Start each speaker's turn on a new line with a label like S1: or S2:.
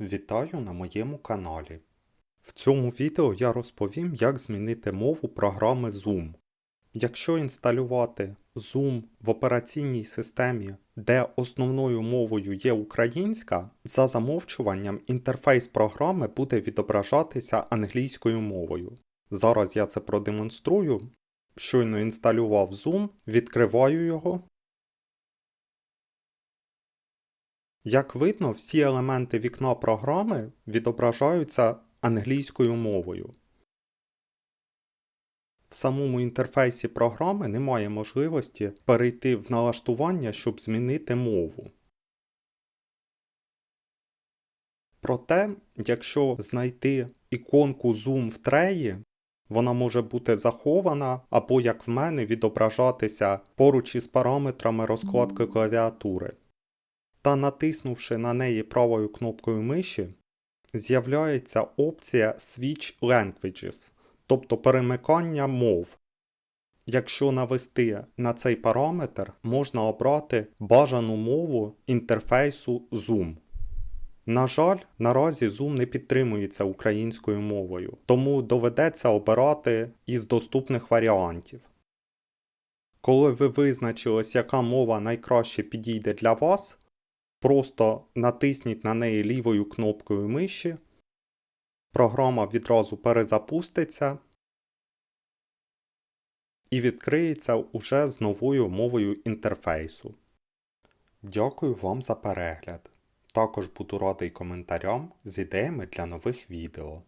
S1: Вітаю на моєму каналі. В цьому відео я розповім, як змінити мову програми Zoom. Якщо інсталювати Zoom в операційній системі, де основною мовою є українська, за замовчуванням інтерфейс програми буде відображатися англійською мовою. Зараз я це продемонструю. Щойно інсталював Zoom, відкриваю його. Як видно, всі елементи вікна програми відображаються англійською мовою. В самому інтерфейсі програми немає можливості перейти в налаштування, щоб змінити мову. Проте, якщо знайти іконку Zoom в треї, вона може бути захована або, як в мене, відображатися поруч із параметрами розкладки клавіатури та натиснувши на неї правою кнопкою миші, з'являється опція Switch Languages, тобто перемикання мов. Якщо навести на цей параметр, можна обрати бажану мову інтерфейсу Zoom. На жаль, наразі Zoom не підтримується українською мовою, тому доведеться обирати із доступних варіантів. Коли ви визначились, яка мова найкраще підійде для вас, Просто натисніть на неї лівою кнопкою миші, програма відразу перезапуститься і відкриється уже з новою мовою інтерфейсу. Дякую вам за перегляд. Також буду радий коментарям з ідеями для нових відео.